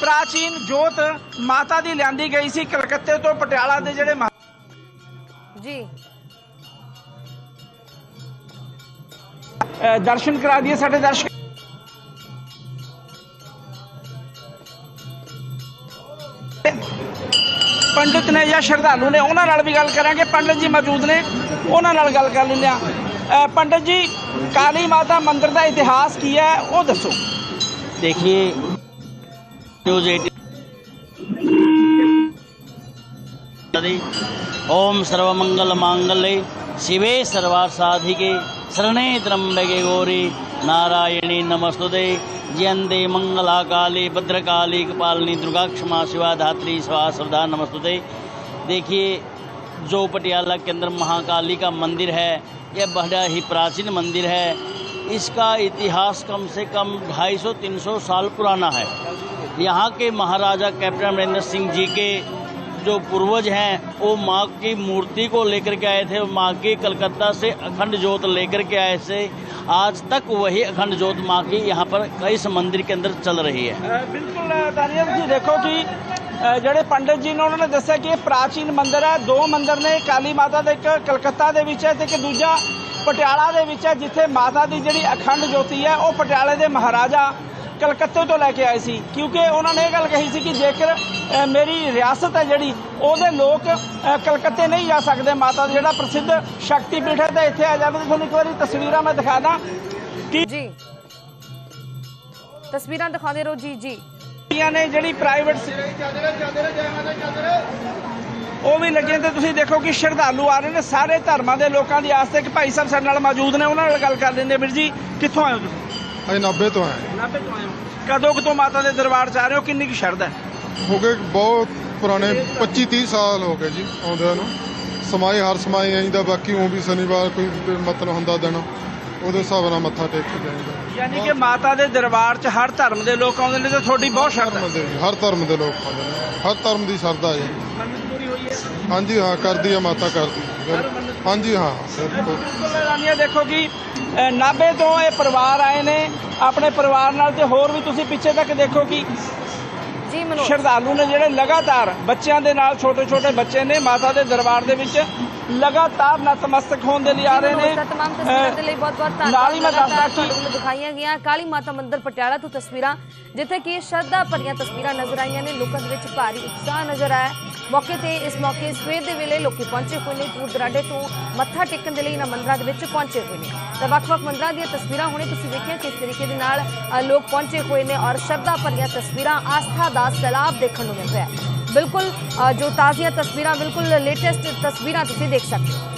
ਪ੍ਰਾਚੀਨ ਜੋਤ ਮਾਤਾ ਦੀ ਲਿਆਂਦੀ ਗਈ ਸੀ ਕਲਕੱਤੇ ਤੋਂ ਪਟਿਆਲਾ ਦੇ ਜਿਹੜੇ
ਜੀ।
ਦਰਸ਼ਨ ਕਰਾ ਦਈਏ ਸਾਡੇ ਦਰਸ਼ਕ। ਪੰਡਿਤ ਨੇ ਜਾਂ ਸ਼ਰਧਾਲੂ ਨੇ ਉਹਨਾਂ ਨਾਲ ਵੀ ਗੱਲ ਕਰਾਂਗੇ ਪੰਡਿਤ ਜੀ ਮੌਜੂਦ ਨੇ ਉਹਨਾਂ ਨਾਲ ਗੱਲ ਕਰ ਲੈਂਦੇ ਆ पंडित जी काली माता मंदिर का इतिहास की है वो दसो
देखिए न्यूज ओम सर्वमंगल मांगल्य शिवे सर्वा साधिके शरणे त्र्यंबके गौरी नारायणी नमस्तुते जयंते मंगला काली भद्रकाली कपालिनी दुर्गा क्षमा शिवा धात्री स्वाहा श्रद्धा नमस्तुते देखिए जो पटियाला के अंदर महाकाली का मंदिर है। यह बड़ा ही प्राचीन मंदिर है। इसका इतिहास कम से कम 250-300 साल पुराना है। यहाँ के महाराजा कैप्टन अमरिंदर सिंह जी के जो पूर्वज हैं, वो माँ की मूर्ति को लेकर के आए थे। माँ की कलकत्ता से अखंड ज्योत लेकर के आए थे। आज तक वही अखंड ज्योत माँ की यहाँ पर इस मंदिर के अंदर चल रही है।
बिल्कुल जी, देखो कि ਜਿਹੜੇ ਪੰਡਿਤ ਜੀ ਨੇ, ਉਹਨਾਂ ਨੇ ਦੱਸਿਆ ਕਿ ਇਹ ਪ੍ਰਾਚੀਨ ਮੰਦਿਰ ਹੈ। ਦੋ ਮੰਦਿਰ ਨੇ ਕਾਲੀ ਮਾਤਾ ਦਾ, ਇੱਕ ਕਲਕੱਤਾ ਦੇ ਵਿੱਚ ਹੈ ਤੇ ਇੱਕ ਦੂਜਾ ਪਟਿਆਲਾ ਦੇ ਵਿੱਚ ਹੈ, ਜਿੱਥੇ ਮਾਤਾ ਦੀ ਜਿਹੜੀ ਅਖੰਡ ਜੋਤੀ ਹੈ, ਉਹ ਪਟਿਆਲੇ ਦੇ ਮਹਾਰਾਜਾ ਕਲਕੱਤੇ ਤੋਂ ਲੈ ਕੇ ਆਏ ਸੀ। ਕਿਉਂਕਿ ਉਹਨਾਂ ਨੇ ਇਹ ਗੱਲ ਕਹੀ ਸੀ ਕਿ ਜੇਕਰ ਮੇਰੀ ਰਿਆਸਤ ਹੈ ਜਿਹੜੀ, ਉਹਦੇ ਲੋਕ ਕਲਕੱਤੇ ਨਹੀਂ ਜਾ ਸਕਦੇ। ਮਾਤਾ ਦਾ ਜਿਹੜਾ ਪ੍ਰਸਿੱਧ ਸ਼ਕਤੀ ਪੀਠ ਹੈ, ਤਾਂ ਇੱਥੇ ਆ ਜਾਵੇ ਤੁਹਾਨੂੰ ਇੱਕ ਵਾਰੀ ਤਸਵੀਰਾਂ ਮੈਂ ਦਿਖਾ ਦਾਂ ਕਿ
ਜੀ। ਤਸਵੀਰਾਂ ਦਿਖਾਉਂਦੇ ਰਹੋ। ਜੀ ਜੀ।
ਦੀਆਂ ਨੇ ਜਿਹੜੀ ਪ੍ਰਾਈਵੇਟ ਉਹ ਵੀ ਲੱਗੇ ਤੇ ਤੁਸੀਂ ਦੇਖੋ ਕਿ ਸ਼ਰਧਾਲੂ ਆ ਰਹੇ ਨੇ। ਸਾਰੇ ਧਰਮਾਂ ਦੇ ਲੋਕਾਂ ਦੀ ਆਸਤੇ ਇੱਕ ਭਾਈ ਸਾਹਿਬ ਸਾਡੇ ਨਾਲ ਮੌਜੂਦ ਨੇ ਉਹਨਾਂ ਨਾਲ ਗੱਲ ਕਰ ਲੈਂਦੇ। ਵੀਰ ਜੀ। ਕਿੱਥੋਂ ਆਏ ਹੋ ਤੁਸੀਂ?
ਅਸੀਂ 90 ਤੋਂ ਆਏ
90 ਤੋਂ ਆਏ ਹੋ। ਕਦੋਂ ਕਦੋਂ ਮਾਤਾ ਦੇ ਦਰਬਾਰ ਚ ਆ ਰਹੇ ਹੋ? ਕਿੰਨੀ ਕੁ ਸ਼ਰਧਾ ਹੈ?
ਹੋ ਗਏ ਬਹੁਤ ਪੁਰਾਣੇ 25 30 ਸਾਲ ਹੋ ਗਏ ਜੀ ਆਉਂਦਿਆਂ ਨੂੰ। ਸਮਾਈ ਹਰ ਸਮਾਈ ਆਈਦਾ ਬਾਕੀ ਉਹ ਵੀ ਸ਼ਨੀਵਾਰ ਕੋਈ ਮਤਲਬ ਹੁੰਦਾ ਦਿਨ ਉਹਦੇ ਹਿਸਾਬ ਨਾਲ ਮੱਥਾ ਟੇਕ ਕੇ ਜਾਈਦਾ।
ਯਾਨੀ ਕਿ ਮਾਤਾ ਦੇ ਦਰਬਾਰ ਚ ਹਰ ਧਰਮ ਦੇ ਲੋਕ ਆਉਂਦੇ ਨੇ ਤੇ ਤੁਹਾਡੀ ਬਹੁਤ ਸ਼ਰਧਾ
ਧਰਮ ਦੇ ਹਰ ਧਰਮ ਦੇ ਲੋਕ ਆਉਂਦੇ ਨੇ। ਹਰ ਧਰਮ ਦੀ ਸ਼ਰਧਾ ਜੀ।
ਪੂਰੀ ਹੋਈ ਹੈ।
ਹਾਂਜੀ ਹਾਂ ਕਰਦੀ ਆ ਮਾਤਾ ਕਰਦੀ। ਬਿਲ- ਹਾਂਜੀ ਹਾਂ ਬਿਲਕੁਲ।
ਰਾਨੀਆ ਦੇਖੋ ਕਿ ਅ, ਨਾਭੇ ਤੋਂ ਇਹ ਪਰਿਵਾਰ ਆਏ ਨੇ। ਆਪਣੇ ਪਰਿਵਾਰ ਨਾਲ ਤੇ ਹੋਰ ਵੀ ਤੁਸੀਂ ਪਿੱਛੇ ਤੱਕ ਦੇਖੋ ਕਿ
ਜੀ ਮਨੋਜ।
ਸ਼ਰਧਾਲੂ ਨੇ ਜਿਹੜੇ ਲਗਾਤਾਰ ਬੱਚਿਆਂ ਦੇ ਨਾਲ ਛੋਟੇ ਛੋਟੇ ਬੱਚੇ ਨੇ ਮਾਤਾ ਦੇ ਦਰਬਾਰ ਦੇ ਵਿੱਚ ਲਗਾਤਾਰ ਨਤਮਸਤਕ ਹੋਣ ਦੇ ਲਈ ਆ ਰਹੇ ਨੇ।
ਤਮਾਮ ਤਸਵੀਰਾਂ ਦੇ ਲਈ ਬਹੁਤ ਬਹੁਤ ਧੰਨਵਾਦ।
ਨਾਲ ਹੀ ਮੈਂ ਦੱਸਦਾ
ਲਗਾਤਾਰ
ਕਿ
ਤੁਹਾਨੂੰ ਦਿਖਾਈਆਂ ਗਈਆਂ ਕਾਲੀ ਮਾਤਾ ਮੰਦਿਰ ਪਟਿਆਲਾ ਤੋਂ ਤਸਵੀਰਾਂ ਜਿੱਥੇ ਕਿ ਸ਼ਰਧਾ ਭਰੀਆਂ ਤਸਵੀਰਾਂ ਨਜ਼ਰ ਆਈਆਂ ਨੇ। ਲੋਕਾਂ ਦੇ ਵਿੱਚ ਭਾਰੀ ਉਤਸ਼ਾਹ ਨਜ਼ਰ ਆਇਆ। ਮੌਕੇ ਤੇ ਇਸ ਮੌਕੇ ਸਵੇਰ ਦੇ ਵੇਲੇ ਲੋਕੀ ਪਹੁੰਚੇ ਹੋਏ ਨੇ ਦੂਰ ਦਰਾਡੇ ਤੋਂ ਮੱਥਾ ਟੇਕਣ ਦੇ ਲਈ ਇਹਨਾਂ ਮੰਦਰਾਂ ਦੇ ਵਿੱਚ ਪਹੁੰਚੇ ਹੋਏ ਨੇ। ਤਾਂ ਵੱਖ-ਵੱਖ ਮੰਦਰਾਂ ਦੀਆਂ ਤਸਵੀਰਾਂ ਹੁਣੇ ਤੁਸੀਂ ਵੇਖਿਆ ਕਿਸ ਤਰੀਕੇ ਦੇ ਨਾਲ ਲੋਕ ਪਹੁੰਚੇ ਹੋਏ ਨੇ ਔਰ ਸ਼ਰਧਾ ਭਰੀਆਂ ਤਸਵੀਰਾਂ, ਆਸਥਾ ਦਾ ਸੈਲਾਬ ਦੇਖਣ ਨੂੰ ਮਿਲ ਰਿਹਾ ਹੈ। ਬਿਲਕੁਲ ਜੋ ਤਾਜ਼ੀਆਂ ਤਸਵੀਰਾਂ, ਬਿਲਕੁਲ ਲੇਟੈਸਟ ਤਸਵੀਰਾਂ ਤੁਸੀਂ ਦੇਖ ਸਕਦੇ ਹੋ।